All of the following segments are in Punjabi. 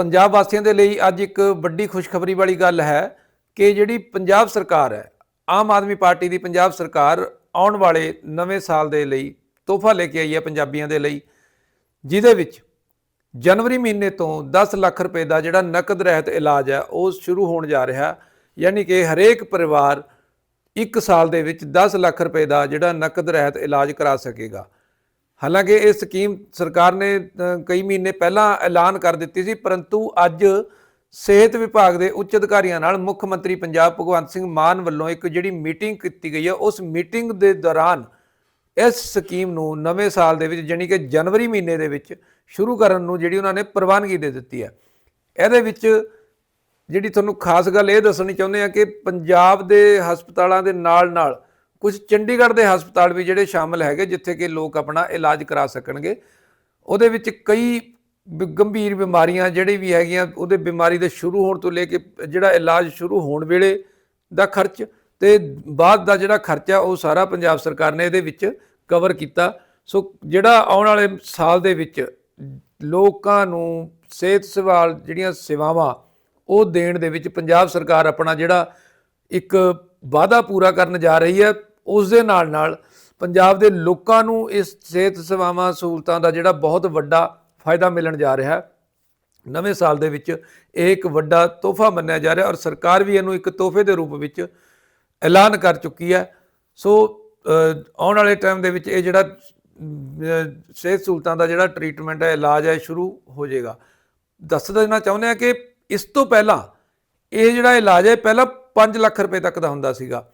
ਪੰਜਾਬ ਵਾਸੀਆਂ ਦੇ ਲਈ ਅੱਜ ਇੱਕ ਵੱਡੀ ਖੁਸ਼ਖਬਰੀ ਵਾਲੀ ਗੱਲ ਹੈ ਕਿ ਜਿਹੜੀ ਪੰਜਾਬ ਸਰਕਾਰ ਹੈ, ਆਮ ਆਦਮੀ ਪਾਰਟੀ ਦੀ ਪੰਜਾਬ ਸਰਕਾਰ ਆਉਣ ਵਾਲੇ ਨਵੇਂ ਸਾਲ ਦੇ ਲਈ ਤੋਹਫਾ ਲੈ ਕੇ ਆਈ ਹੈ ਪੰਜਾਬੀਆਂ ਦੇ ਲਈ, ਜਿਹਦੇ ਵਿੱਚ ਜਨਵਰੀ ਮਹੀਨੇ ਤੋਂ 10 ਲੱਖ ਰੁਪਏ ਦਾ ਜਿਹੜਾ ਨਕਦ ਰਹਿਤ ਇਲਾਜ ਹੈ, ਉਹ ਸ਼ੁਰੂ ਹੋਣ ਜਾ ਰਿਹਾ, ਯਾਨੀ ਕਿ ਹਰੇਕ ਪਰਿਵਾਰ ਇੱਕ ਸਾਲ ਦੇ ਵਿੱਚ 10 ਲੱਖ ਰੁਪਏ ਦਾ ਜਿਹੜਾ ਨਕਦ ਰਹਿਤ ਇਲਾਜ ਕਰਾ ਸਕੇਗਾ। ਹਾਲਾਂਕਿ ਇਹ ਸਕੀਮ ਸਰਕਾਰ ਨੇ ਕਈ ਮਹੀਨੇ ਪਹਿਲਾਂ ਐਲਾਨ ਕਰ ਦਿੱਤੀ ਸੀ, ਪਰੰਤੂ ਅੱਜ ਸਿਹਤ ਵਿਭਾਗ ਦੇ ਉੱਚ ਅਧਿਕਾਰੀਆਂ ਨਾਲ ਮੁੱਖ ਮੰਤਰੀ ਪੰਜਾਬ ਭਗਵੰਤ ਸਿੰਘ ਮਾਨ ਵੱਲੋਂ ਇੱਕ ਜਿਹੜੀ ਮੀਟਿੰਗ ਕੀਤੀ ਗਈ ਹੈ, ਉਸ ਮੀਟਿੰਗ ਦੇ ਦੌਰਾਨ ਇਸ ਸਕੀਮ ਨੂੰ ਨਵੇਂ ਸਾਲ ਦੇ ਵਿੱਚ ਜਾਣੀ ਕਿ ਜਨਵਰੀ ਮਹੀਨੇ ਦੇ ਵਿੱਚ ਸ਼ੁਰੂ ਕਰਨ ਨੂੰ ਜਿਹੜੀ ਉਹਨਾਂ ਨੇ ਪ੍ਰਵਾਨਗੀ ਦੇ ਦਿੱਤੀ ਹੈ। ਇਹਦੇ ਵਿੱਚ ਜਿਹੜੀ ਤੁਹਾਨੂੰ ਖਾਸ ਗੱਲ ਇਹ ਦੱਸਣੀ ਚਾਹੁੰਦੇ ਆ ਕਿ ਪੰਜਾਬ ਦੇ ਹਸਪਤਾਲਾਂ ਦੇ ਨਾਲ ਨਾਲ ਕੁਝ ਚੰਡੀਗੜ੍ਹ ਦੇ ਹਸਪਤਾਲ ਵੀ ਜਿਹੜੇ ਸ਼ਾਮਲ ਹੈਗੇ, ਜਿੱਥੇ ਕਿ ਲੋਕ ਆਪਣਾ ਇਲਾਜ ਕਰਾ ਸਕਣਗੇ। ਉਹਦੇ ਵਿੱਚ ਕਈ ਬ- ਗੰਭੀਰ ਬਿਮਾਰੀਆਂ ਜਿਹੜੀ ਵੀ ਹੈਗੀਆਂ, ਉਹਦੇ ਬਿਮਾਰੀ ਦੇ ਸ਼ੁਰੂ ਹੋਣ ਤੋਂ ਲੈ ਕੇ ਜਿਹੜਾ ਇਲਾਜ ਸ਼ੁਰੂ ਹੋਣ ਵੇਲੇ ਦਾ ਖਰਚ ਤੇ ਬਾਅਦ ਦਾ ਜਿਹੜਾ ਖਰਚਾ, ਉਹ ਸਾਰਾ ਪੰਜਾਬ ਸਰਕਾਰ ਨੇ ਇਹਦੇ ਵਿੱਚ ਕਵਰ ਕੀਤਾ। ਸੋ ਜਿਹੜਾ ਆਉਣ ਵਾਲੇ ਸਾਲ ਦੇ ਵਿੱਚ ਲੋਕਾਂ ਨੂੰ ਸਿਹਤ ਸੰਭਾਲ ਜਿਹੜੀਆਂ ਸੇਵਾਵਾਂ, ਉਹ ਦੇਣ ਦੇ ਵਿੱਚ ਪੰਜਾਬ ਸਰਕਾਰ ਆਪਣਾ ਜਿਹੜਾ ਇੱਕ ਵਾਅਦਾ ਪੂਰਾ ਕਰਨ ਜਾ ਰਹੀ ਹੈ। ਉਸ ਦੇ ਨਾਲ ਨਾਲ ਪੰਜਾਬ ਦੇ ਲੋਕਾਂ ਨੂੰ ਇਸ ਸਿਹਤ ਸੇਵਾਵਾਂ, ਸਹੂਲਤਾਂ ਦਾ ਜਿਹੜਾ ਬਹੁਤ ਵੱਡਾ ਫਾਇਦਾ ਮਿਲਣ ਜਾ ਰਿਹਾ ਹੈ। ਨਵੇਂ ਸਾਲ ਦੇ ਵਿੱਚ ਇਹ ਇੱਕ ਵੱਡਾ ਤੋਹਫਾ ਮੰਨਿਆ ਜਾ ਰਿਹਾ ਔਰ ਸਰਕਾਰ ਵੀ ਇਹਨੂੰ ਇੱਕ ਤੋਹਫੇ ਦੇ ਰੂਪ ਵਿੱਚ ਐਲਾਨ ਕਰ ਚੁੱਕੀ ਹੈ। ਸੋ ਆਉਣ ਵਾਲੇ ਟਾਈਮ ਦੇ ਵਿੱਚ ਇਹ ਜਿਹੜਾ ਸਿਹਤ ਸਹੂਲਤਾਂ ਦਾ ਜਿਹੜਾ ਟ੍ਰੀਟਮੈਂਟ ਹੈ, ਇਲਾਜ ਹੈ ਸ਼ੁਰੂ ਹੋ ਜਾਏਗਾ। ਦੱਸ ਦੇਣਾ ਚਾਹੁੰਦੇ ਆ ਕਿ ਇਸ ਤੋਂ ਪਹਿਲਾਂ ਇਹ ਜਿਹੜਾ ਇਲਾਜ ਹੈ ਪਹਿਲਾਂ 5 ਲੱਖ ਰੁਪਏ ਤੱਕ ਦਾ ਹੁੰਦਾ ਸੀਗਾ।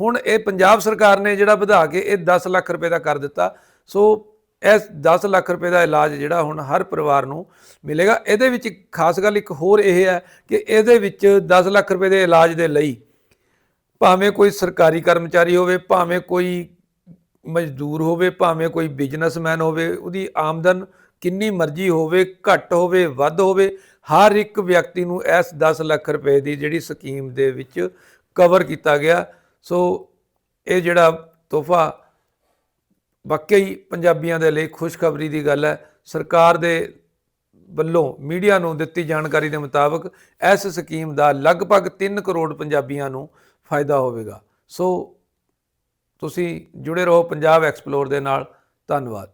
ਹੁਣ ਇਹ ਪੰਜਾਬ ਸਰਕਾਰ ਨੇ ਜਿਹੜਾ ਵਧਾ ਕੇ ਇਹ 10 ਲੱਖ ਰੁਪਏ ਦਾ ਕਰ ਦਿੱਤਾ। ਸੋ ਇਸ 10 ਲੱਖ ਰੁਪਏ ਦਾ ਇਲਾਜ ਜਿਹੜਾ ਹੁਣ ਹਰ ਪਰਿਵਾਰ ਨੂੰ ਮਿਲੇਗਾ। ਇਹਦੇ ਵਿੱਚ ਖਾਸ ਗੱਲ, ਇੱਕ ਹੋਰ ਇਹ ਹੈ ਕਿ ਇਹਦੇ ਵਿੱਚ 10 ਲੱਖ ਰੁਪਏ ਦੇ ਇਲਾਜ ਦੇ ਲਈ ਭਾਵੇਂ ਕੋਈ ਸਰਕਾਰੀ ਕਰਮਚਾਰੀ ਹੋਵੇ, ਭਾਵੇਂ ਕੋਈ ਮਜ਼ਦੂਰ ਹੋਵੇ, ਭਾਵੇਂ ਕੋਈ ਬਿਜ਼ਨਸਮੈਨ ਹੋਵੇ, ਉਹਦੀ ਆਮਦਨ ਕਿੰਨੀ ਮਰਜ਼ੀ ਹੋਵੇ, ਘੱਟ ਹੋਵੇ, ਵੱਧ ਹੋਵੇ, ਹਰ ਇੱਕ ਵਿਅਕਤੀ ਨੂੰ ਇਸ 10 ਲੱਖ ਰੁਪਏ ਦੀ ਜਿਹੜੀ ਸਕੀਮ ਦੇ ਵਿੱਚ ਕਵਰ ਕੀਤਾ ਗਿਆ। ਸੋ ਇਹ ਜਿਹੜਾ ਤੋਹਫਾ ਵਾਕਈ ਪੰਜਾਬੀਆਂ ਦੇ ਲਈ ਖੁਸ਼ਖਬਰੀ ਦੀ ਗੱਲ ਹੈ। ਸਰਕਾਰ ਦੇ ਵੱਲੋਂ ਮੀਡੀਆ ਨੂੰ ਦਿੱਤੀ ਜਾਣਕਾਰੀ ਦੇ ਮੁਤਾਬਕ ਇਸ ਸਕੀਮ ਦਾ ਲਗਭਗ 3 ਕਰੋੜ ਪੰਜਾਬੀਆਂ ਨੂੰ ਫਾਇਦਾ ਹੋਵੇਗਾ। ਸੋ ਤੁਸੀਂ ਜੁੜੇ ਰਹੋ ਪੰਜਾਬ ਐਕਸਪਲੋਰ ਦੇ ਨਾਲ। ਧੰਨਵਾਦ।